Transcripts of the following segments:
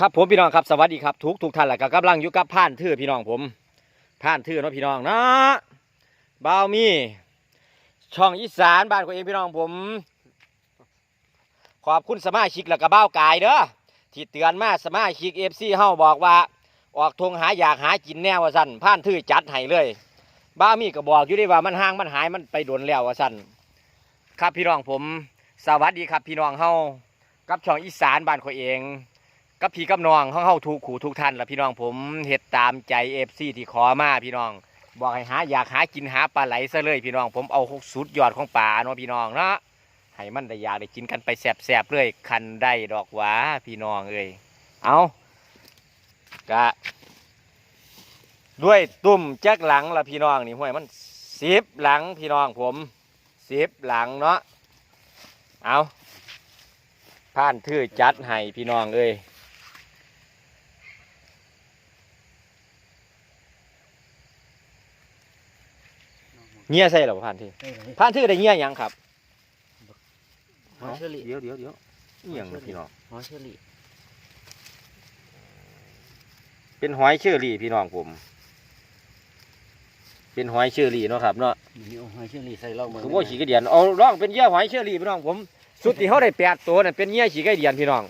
ครับผมพี่น้องครับสวัสดีครับทุกทุกท่านแหละก็กำลังอยู่กับผ่านทื่อพี่น้องผมผ่านทื่อเนาะพี่น้องนะบ่าวมีช่องอีสานบ้านของเองพี่น้องผม ขอบคุณสมาชิกแล้วก็บ้าวกายเด้อที่เตือนมาสมาชิกเอฟซีเฮาบอกว่า ออกทงหาอยากหากินแนวว่าสั่นผ่านทื่อจัดให้เลยบ้ามีก็บอกอยู่ได้ว่ามันห่างมันหายมันไปโดนแล้วว่าสั่นครับพี่น้องผม สวัสดีครับพี่น้องเฮากับช่องอีสานบ้านของเอง กับพี่กับน้องเฮาเฮาถูกขู่ทุกท่านละพี่น้องผมเฮ็ดตามใจเอฟซีที่ขอมาพี่น้อง บอกให้หาอยากหากินหาปลาไหลซะเลยพี่น้องผมเอาสุดยอดของป่าเนาะพี่น้องเนาะให้มันได้อยากได้กินกันไปแสบๆเลยคันได้ดอกหวาพี่น้องเอ้ยเอากะด้วยตุ่มแจ็คหลังละพี่น้องนี่ห้วยมันสิบหลังพี่น้องผมสิบหลังเนาะเอาผ่านทื่อจัดให้พี่น้องเอ้ย เงี้ยใส่หรอผ่านที่ผ่านที่ได้เงี้ยหยังครับหอยเชอรี่เดี๋ยวเดี๋ยวเดี๋ยวเงี้ยงนะพี่น้องหอยเชอรี่เป็นหอยเชอรี่พี่น้องผม เป็นหอยเชอรี่เนาะครับเนาะมีหอยเชอรี่ใส่เหล้าเมืองคือว่าขี้กระเดียนเอาร่องเป็นเยี่ยหอยเชอรี่พี่น้องผม สุดที่เขาได้แปดตัวน่ะเป็นเยี่ยขี้กระเดียนพี่น้อง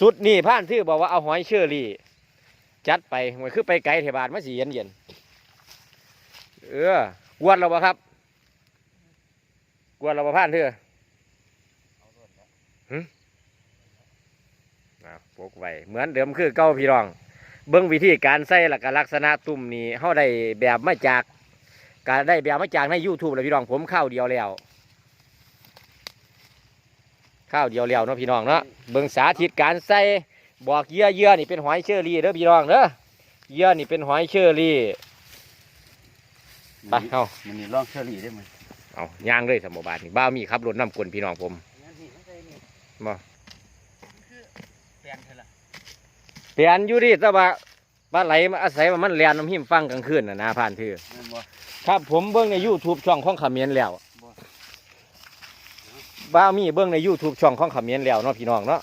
สุดนี่ผ่านที่บอกว่าเอาหอยเชอรี่จัดไปมันคือไปไกลเทบาทมาสีเย็นเย็นๆเออ กวนเราบ่ครับ กวนเราบ่ผ่านเถอะหึอ่าปกไว้เหมือนเดิมคือเก้าพี่น้อง เบิ้องวิธีการใส่หลักลักษณะตุ่มนี่เขาได้แบบมาจากการได้แบบมาจากใน YouTube เลยพี่น้องผมข้าวเดียวแล้วข้าวเดียวแล้วเนาะพี่น้องเนาะเบิ้องสาธิตการใส่บอกเยื่อเยื่อนี่เป็นหอยเชอรี่เด้อพี่น้องเด้อเยื่อนี่เป็นหอยเชอรี่ ไปเอามันนี่ร่องเชอรี่ได้ไหมเอาย่างเลยสมบาทนี่บ้าวมีครับรถน้ำกลนพี่น้องผมบ่แปลนเท่าละเปลี่ยนอยู่ดิแต่ว่าปลาไหลมาอาศัยว่ามันเลียนน้ำหิมฟังกลางคืนน่ะนะผ่านเถือนั่นบ่ครับผมเบิ้งใน YouTube ช่องของขมิ้นแล้วบ่บ้ามีเบิ้งใน YouTube ช่องของขมิ้นแล้วเนาะพี่น้องเนาะ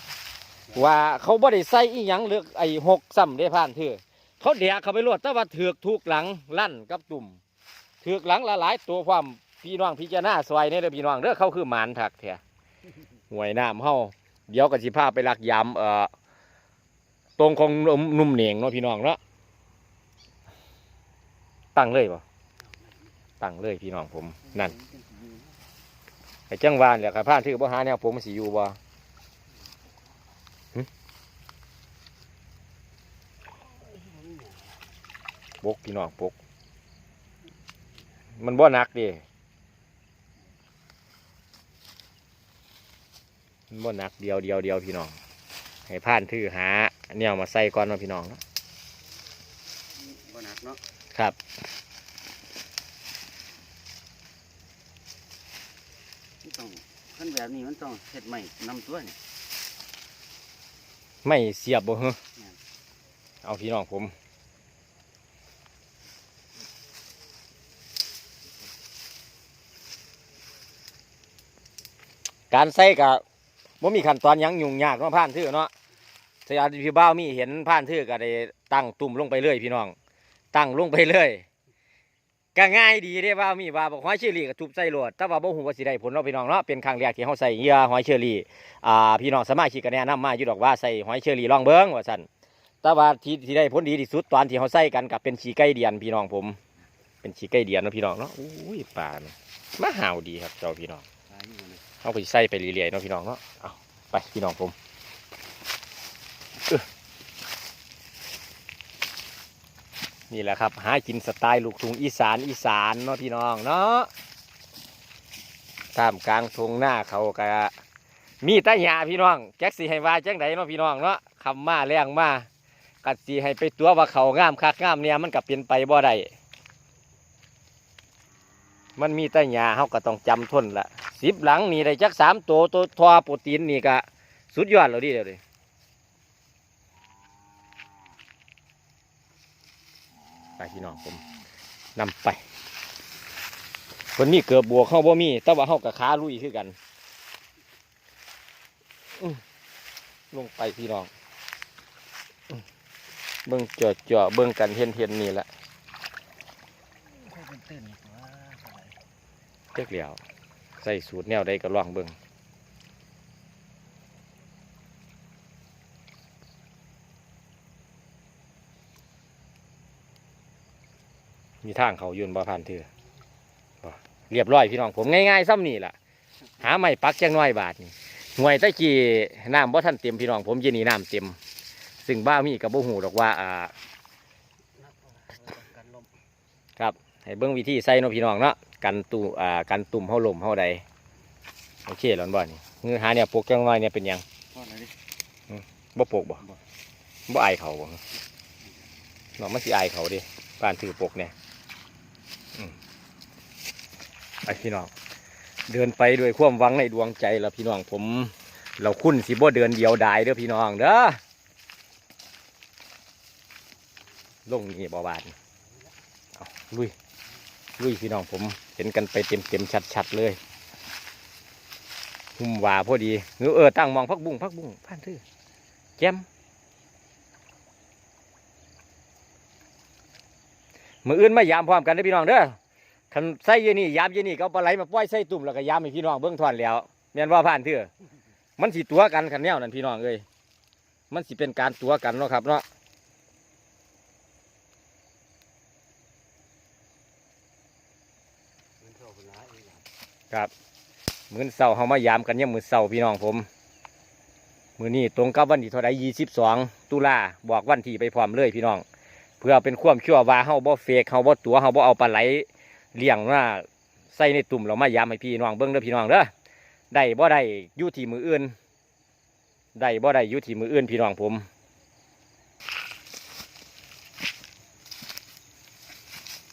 ว่าเขาบ่ได้ใส่อีหยังเลือกไอ้หกซ้ำได้ผ่านเถือเขาเดียกเขาไปรวดแต่ว่าถือกถูกหลังลั่นกับตุ่ม ถือกหลังละหลายตัวความพี่น้องพิจารณาซอยเนี่เด้อพี่น้องเด้อเขาคือหมานถักแท้ห่วยน้ำเฮาเดี๋ยวก็สิพาไปลักยำเอ่อตรงของนุ่มเหนียงเนาะพี่น้องเนาะตั้งเลยป่ตั้งเลยพี่น้องผมนั่นไอ้จังหวานแหละครับพานถือบ่หาแนวผมมันสิอยู่บ่หึปกพี่น้องปก มันบ่หนักดิมันบ่หนักเดียวเดียวเดียวพี่น้อง ให้พานถือหาแนวมาใส่ก่อนเนาะพี่น้องเนาะบ่หนักเนาะครับมันต้องขั้นแบบนี้มันต้องเฮ็ดใหม่นำตัวนี่ไม่เสียบบ่เหรอแม่นเอาพี่น้องผม การใส่กับบ่มีขั้นตอนหยังยุ่งยากเนาะผ่านทื่อเนาะถ้ายากพี่บ้าวมีเห็นผ่านทื่อก็ได้ตั้งตุ่มลงไปเลยพี่น้อง ตั้งลงไปเลยก็ง่ายดีเด้บ้าวมีว่าบอกหอยเชอรี่ก็ทุบใส่โลดแต่ว่าบ่ฮู้ว่าสิได้ผลเนาะพี่น้องเนาะเป็นครั้งแรกที่เฮาใส่เหยื่อหอยเชอรี่อ่าพี่น้องสมาชิกก็แนะนำมาอยู่ดอกว่าใส่หอยเชอรี่ลองเบิ่งว่าซั่นแต่ว่าที่ที่ได้ผลดีที่สุดตอนที่เขาใส่กันกับเป็นฉีไก่เดียนพี่น้องผม เป็นฉีไก่เดียนเนาะพี่น้องเนาะอุ้ยปลาเนี่ยมาหาวดีครับเจ้าพี่น้อง ตายอยู่นะ เขาก็สิใส่ไปเรื่อยๆเนาะพี่น้องเนาะเอาไปพี่น้องผมนี่แหละครับ หากินสไตล์ลูกทุ่งอีสานอีสานเนาะพี่น้องเนาะท่ามกลางทงหน้าเขาก็มีแตาหยาพี่น้องแจ็คสีให้ว่าจังไดเนาะพี่น้องเนาะคำมาแรงมากัดสีให้ไปตัวว่าเขางามคักงามเนี่ยมันกับเป็นไปบ่ได้มันมีแต่หญ้าเฮาก็ต้องจำทนละ สิบหลังนี่ได้จักสามตัวตัวทอโปรตีนนี่ก็สุดยอดแล้วดิเดี๋ยวดิไปพี่น้องผมนำไปคนมีเกือบบวกเข้าบ่มีแต่ว่าเฮากับขาลุยคือกันอื้อลงไปพี่น้องเบิ่งจ่อจ่อๆเบิ่งกันเห็นเห็นๆนี่แหละให้เป็นตื่นอีกว่าสบายเจ๊กเหลียวใส่สูตรแนวใดก็ลองเบิ่งมีทางเขายืนบ่ผ่านเถื่อบ่เรียบร้อยพี่น้องผมง่ายๆซ้ำนี่ล่ะหาไม่ปักจังน้อยบาทนี่ห่วยตะกี้น้ำบ่ทันเต็มพี่น้องผมเย็นนี้น้ำเต็ม ซึ่งบ้ามีกับบ่หูดอกว่าอ่านักกันลม ให้เบิ่งวิธีใส่เนาะพี่น้องเนาะกันตุอ่ากันตุ่มเฮาลมเฮาใดโอเคแล้วบ่นี่เงือหาเนี่ยปลูกจังน้อยเนี่ยเป็นหยังพ่ออะไรดิบ่ปลูกบ่บ่บ่อายเขาบ่เนาะมันสิอายเขาดิบ้านถือปลูกเนี่ยอืมไปพี่น้องเดินไปด้วยความหวังในดวงใจแล้วพี่น้องผม เราคุ้นสิบ่เดินเดียวดายเด้อพี่น้องเด้อลงนี่บ่บาดนี่เอาลุย ลุยพี่น้องผมเห็นกันไปเต็มเต็มชัดชัดๆเลยหุ่มว่าพอดีเออเออตั้งมองพักบุ้งพักบุ้งผ่านทื่อแจมมืออื่นมายามพร้อมกันเด้พี่น้องเด้อคันใส่เยนี่ยามเยนี่ก็เอาปลาไหลมาปล่อยใส่ตุ่มแล้วก็ยามให้พี่น้องเบิ่งทอนแล้วแม่นว่าผ่านเถื่อมันสิตัวกันคันแนวนั่นพี่น้องเอ้ยมันสิเป็นการตัวกันเนาะครับเนาะ มันเข้าไปหลายอีกอย่าง ครับมื้อเสาร์เฮามายามกันยังมื้อเสาร์พี่น้องผม มื้อนี้ตรงกับวันที่เท่าใด22ตุลาบอกวันที่ไปพร้อมเลยพี่น้อง เพื่อเป็นความชั่วว่าเฮาบ่เฟกเฮาบ่ตัวเฮาบ่เอาปลาไหลเลี้ยงว่าใส่ในตุ่มเรามายามให้พี่น้องเบิ่งเด้อพี่น้องเด้อได้บ่ได้อยู่ที่มืออื่นได้บ่ได้อยู่ที่มืออื่นพี่น้องผม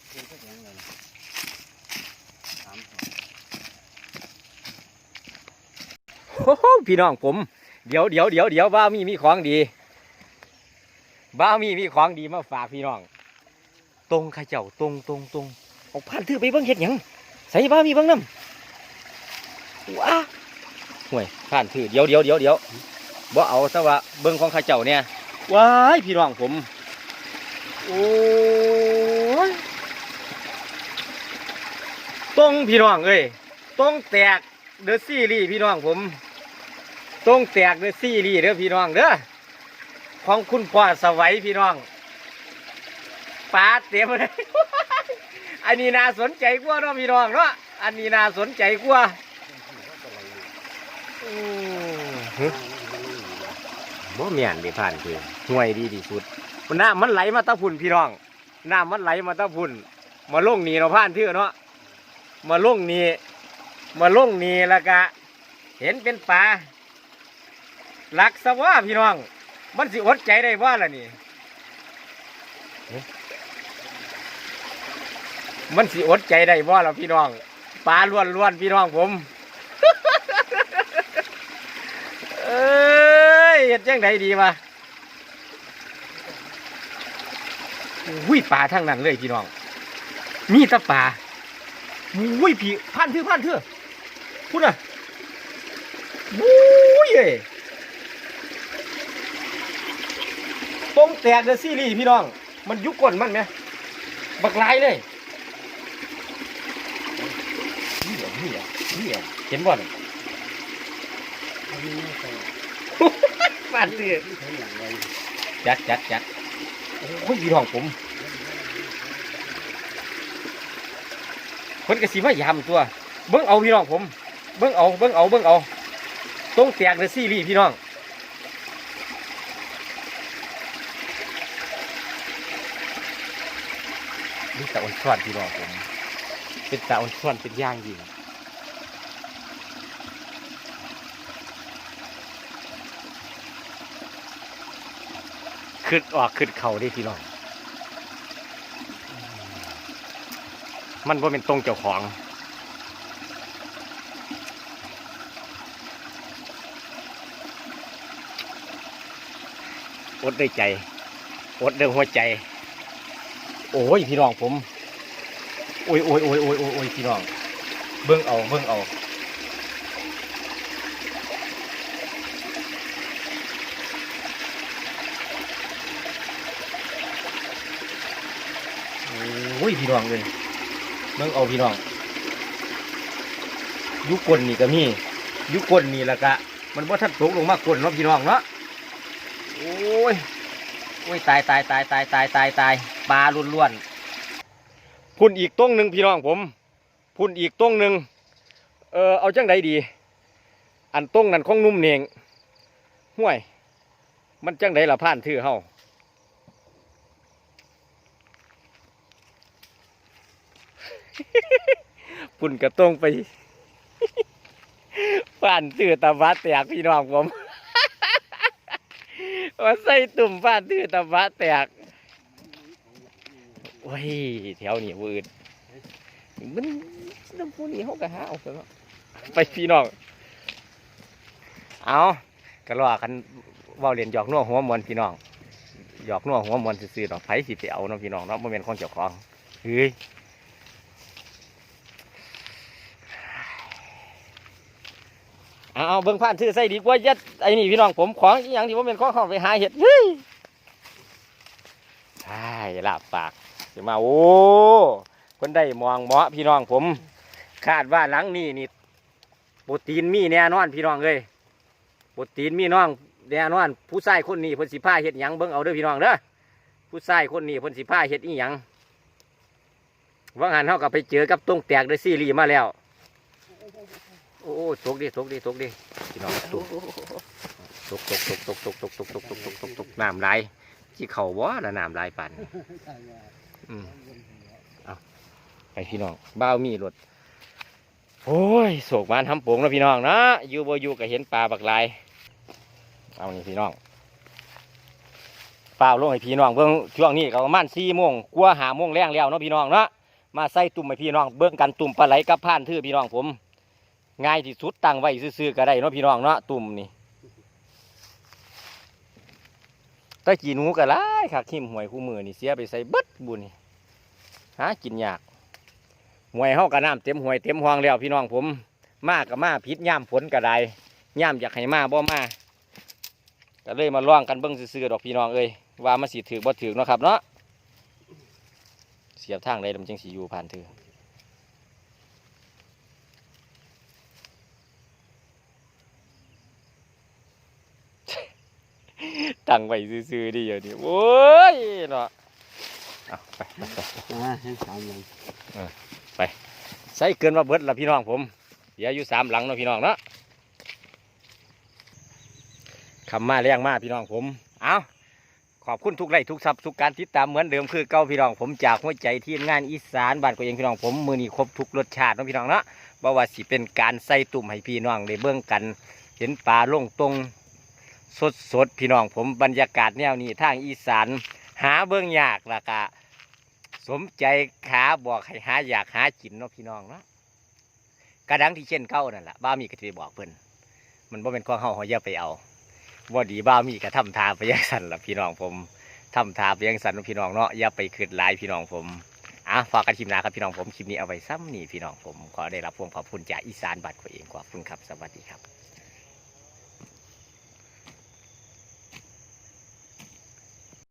เพียงแค่ยังเลยสามสอง โอ้โห พี่น้องผม เดี๋ยวเดี๋ยวเดี๋ยวเดี๋ยวบ้ามีมีของดีบ้ามีมีของดีมาฝากพี่น้อง ตรงข้าเจ้าตรงตรงตรงเอาผ่านถือไปเบิ้งเห็ดหยังใส่บ้ามีเบิ้งน้ำว้าห่วยผ่านถือเดี๋ยวเดี๋ยวเดี๋ยวเดี๋ยวบ่เอาซะว่าเบิ้งของข้าเจ้าเนี่ยว้ายพี่น้องผมโอ้ยตรงพี่น้องเอ้ยตรงแตกเดอะซี่รีส์พี่น้องผม ต้องแตกด้วยซี่รีเด้อพี่น้องเด้อของคุณพ่อสวัยพี่น้องปลาเต็มเลย อันนี้น่าสนใจกว่าเนาะพี่น้องเนาะอันนี้น่าสนใจกว่าโอ้หึบ่เมียนดิผ่านคือห่วยดีที่สุดน้ำมันไหลมาตะพุ่นพี่น้องน้ำมันไหลมาตะพุ่น มาล่งนี่เราะผ่านเถื่อเนาะมาล่งนี่มาล่งนี่แล้วก็เห็นเป็นปลา หลักสว่าพี่น้อง มันสิอดใจได้ว่าล่ะนี่เอ๊ะมันสิอดใจได้ว่าล่ะพี่น้องปลาล้วนล้วนๆพี่น้องผม เอ้ยเฮ็ดจังไดดีวะอุ้ยปลาทั้งนั้นเลยพี่น้อง มีแตะปลาอุ้ยพี่พันเถื่อพันเถื่อพูดน่ะอุ้ย เอ้งแตกเดอะซีรีส์พี่น้อง มันยุกก้นมันไหมบักลายเลยเหี้ยเหี้ยเหี้ยเห็นบ่เนี่ยอันผ่าดเสือไม่ใช่อย่างไรจัดจัดจัดโอ้ยพี่น้องผมคนกระสีมายามตัว เบิ้งเอาพี่น้องผม เบิ้งเอา เบิ้งเอา เบิ้งเอาตรงแตกเดอะซีรีส์พี่น้อง นี่ตะอ่อนช้อนพี่น้องผม เป็นตะอ่อนช้อนเป็นย่างยิงขึ้นออกขึ้นเข่าได้พี่น้อง มันว่าเป็นตรงเจ้าของอดด้วยใจอดด้วยหัวใจ โอ้ยพี่น้องผม โอ้ยโอ้ยโอ้ยโอ้ยโอ้ยโอ้ยพี่น้อง เบิ่งเอาเบิ่งเอาโอ้ยพี่น้องเลยเบิ่งเอาพี่น้องยุกลนี่ก็มียุกลนี่ละกะ มันว่าทัดตกลงมากลเนาะพี่น้องเนาะโอ้ยโอ้ยตายตายตายตายตายตายตาย ปลาล้วนๆพุ่นอีกต้งหนึ่งพี่น้องผม พุ่นอีกต้งหนึ่งเออเอาจังใดดี อันต้งนั้นของนุ่มเนงห่วย มันจังใดละผ่านทื่อเฮาปุ่นกระต้งไปผ่านตื้อตะวัดแตกพี่น้องผมว่าใส่ตุ่มผ่านตื้อตะวัดแตก โอ้ยแถวนี้วืดมันน้ำพูนี่เขาก็หาเอาไปเนาะไปพี่น้อง เอากระลอกันเว่าเรียนหยอกนัวหัวมวนพี่น้องหยอกนัวหัวมวนซื่อๆดอกไผ่สิไปเอาเนาะพี่น้องเนาะบ่แม่นของเจ้าของเฮ้ยเอาเบิ่งผ่านซื้อใส่ดีกว่ายัดไอ้นี่พี่น้องผมของอหย่างที่ผมเป็นของเขาไปหาเห็ดเฮ้ยใช่ลาบปาก เดี๋ยวมาโอ้คนได้มองเหมาะพี่น้องผม คาดว่าหลังนี้นี่โปรตีนมีแน่นอนพี่น้องเลยโปรตีนมีน้องแน่นอน ผู้ชายคนนี้พ่นสิผ้าเห็ดหยังเบิ่งเอาเด้อพี่น้องเด้อผู้ชายคนนี้พ่นสิผ้าเห็ดอีหยังว่างหันเขาก็ไปเจอกับตรงแตกด้วยซีรีมาแล้วโอ้โอ้ตกดิตกดิตกดิพี่น้องตกตกตกตกตกตกตกตกตกตกตกตกตกน้ำไหลที่เข่าบ่ละน้ำไหลปั่น อืมเอาไปพี่น้องบ้าวมีรถโอ้ยโศกมานทำโป่งแล้วพี่น้องนะอยู่บ่อยู่ก็เห็นปลาบักลายเอานี่พี่น้องเปล่าลงให้พี่น้องเบิ่งช่วงนี้ก็ประมาณสี่โมงกลัวหาโมงแรงแล้วเนาะพี่น้องเนาะมาใส่ตุ่มให้พี่น้องเบิ่งกันตุ่มปลาไหลกับผ่านทื่อพี่น้องผม ง่ายที่สุดตั้งไว้ซื่อๆก็ได้เนาะพี่น้องเนาะตุ่มนี่ ตะกี้หนูก็หลายคักขิมหวยคู่มือนี่เสียไปใส่เบิดบุญหากินยากหวยเฮาก็น้ำเต็มหวยเต็มห้องแล้วพี่น้องผม มาก็มาพิษย่ามฝนก็ไดย่ามอยากให้มาบ่มาก็เลยมาล่องกันเบิ่งซื่อๆดอกพี่น้องเอ้ยว่ามันสิถือบ่ถือเนาะครับเนาะเสียบทางใดมันจังสิอยู่ผ่านถือ ตั้งไว้ซื่อๆดิเดี๋ยวนี้โอ้ยเนาะเอาไปไปไปอ่าให้สามเลยใส่เกินมาเบิดละพี่น้องผมเหลืออยู่สามหลังเนาะพี่น้องเนาะคำมาเลี้ยงมาพี่น้องผม เอาขอบคุณทุกไลค์ทุกซับทุกการติดตามเหมือนเดิมคือเก้าพี่น้องผมจากหัวใจทีมงานอีสานบ้านก็ยังพี่น้องผมมือนี้ครบทุกรสชาติเนาะพี่น้องเนาะบ่ว่าสิเป็นการใส่ตุ่มให้พี่น้องได้เบิ่งกัน เห็นปลาลงตรง สดสดๆพี่น้องผมบรรยากาศแนวนี้ทางอีสานหาเบิ่งยากละกะสมใจขาบอกให้หาอยากหากินเนาะพี่น้องเนาะกระดังที่เช่นเก้านั่นแหละบ้ามีก็จะไปบอกเพิ่นมันบ่เป็นของเฮาเฮาอย่ไปเอาว่าดีบ้ามีก็ทำทาไปยังสันละพี่น้องผมทำทาไปยังสันเนาะพี่น้องเนาะอย่าไปขึ้นหลายพี่น้องผมอะฝากกันคลิปหน้าครับพี่น้องผมคลิปนี้เอาไว้ซ้ำนี่พี่น้องผมขอได้รับพวงขอบคุณจากอีสานบัตรตัวเองขอบคุณครับสวัสดีครับ